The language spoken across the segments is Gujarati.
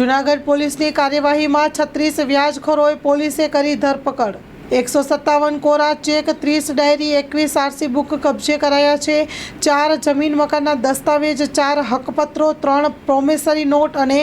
જુનાગઢ પોલીસની કાર્યવાહીમાં છત્રીસ વ્યાજખોરોએ પોલીસે કરી ધરપકડ. એકસો સત્તાવન કોરા ચેક, ત્રીસ ડાયરી, એકવીસ આરસી બુક કબજે કરાયા છે. ચાર જમીન મકાનના દસ્તાવેજ, ચાર હકપત્રો, ત્રણ પ્રોમિસરી નોટ અને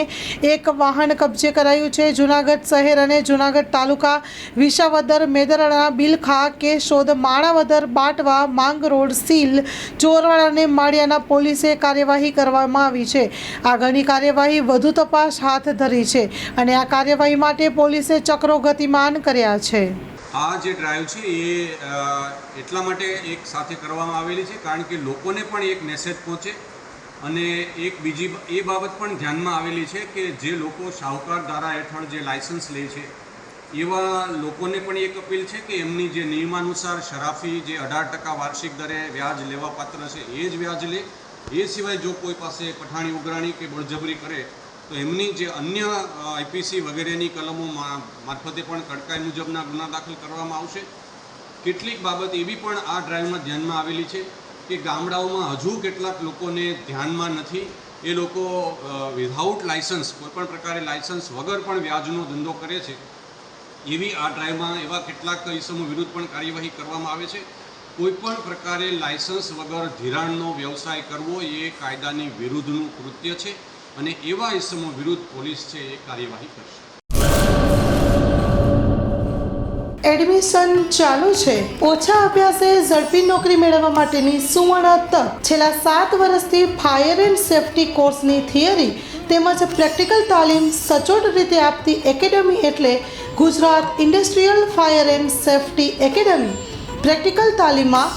એક વાહન કબજે કરાયું છે. જુનાગઢ શહેર અને જુનાગઢ તાલુકા વિસાવદર, મેદરણા, બિલખા, કેશોદ, માણાવદર, બાટવા, માંગ રોડ, સીલ, ચોરવાડ અને માળિયાના પોલીસે કાર્યવાહી કરવામાં આવી છે. આગળની કાર્યવાહી વધુ તપાસ હાથ ધરી છે અને આ કાર્યવાહી માટે પોલીસે ચક્રો ગતિમાન કર્યા છે. આ જે ડ્રાઈવ છે એ એટલા માટે એક સાથે કરવામાં આવેલી છે, કારણ કે લોકોને પણ એક મેસેજ પહોંચે અને એક બીજી એ બાબત પણ ધ્યાનમાં આવેલી છે કે જે લોકો શાહુકાર ધારા હેઠળ જે લાયસન્સ લે છે, એવા લોકોને પણ એક અપીલ છે કે એમની જે નિયમાનુસાર શરાફી જે અઢાર ટકા વાર્ષિક દરે વ્યાજ લેવા પાત્ર છે, એ જ વ્યાજ લે. એ સિવાય જો કોઈ પાસે પઠાણી, ઉઘરાણી કે બળજબરી કરે તો એમની જે અન્ય આઈપીસી વગેરેની કલમો મારફતે પણ કડકાઈ મુજબના ગુના દાખલ કરવામાં આવશે. કેટલીક બાબત એવી પણ આ ડ્રાઈવમાં ધ્યાનમાં આવેલી છે કે ગામડાઓમાં હજુ કેટલાક લોકોને ધ્યાનમાં નથી. એ લોકો વિધાઉટ લાયસન્સ કોઈપણ પ્રકારે લાયસન્સ વગર પણ વ્યાજનો ધંધો કરે છે. એવી આ ડ્રાઈવમાં એવા કેટલાક ઇસમો વિરુદ્ધ પણ કાર્યવાહી કરવામાં આવે છે. કોઈપણ પ્રકારે લાયસન્સ વગર ધિરાણનો વ્યવસાય કરવો એ કાયદાની વિરુદ્ધનું કૃત્ય છે. અને એવા ઇસમો વિરુદ્ધ પોલીસ છે એ કાર્યવાહી કરશે. એડમિશન ચાલુ છે. ઓછા અભ્યાસે ઝડપી નોકરી મેળવવા માટેની સુવર્ણ તક. છેલ્લા સાત વર્ષથી ફાયર એન્ડ સેફટી કોર્સની થિયરી તેમજ પ્રેક્ટિકલ તાલીમ સચોટ રીતે આપતી એકેડમી એટલે Gujarat industrial fire and safety academy. Practical તાલીમમાં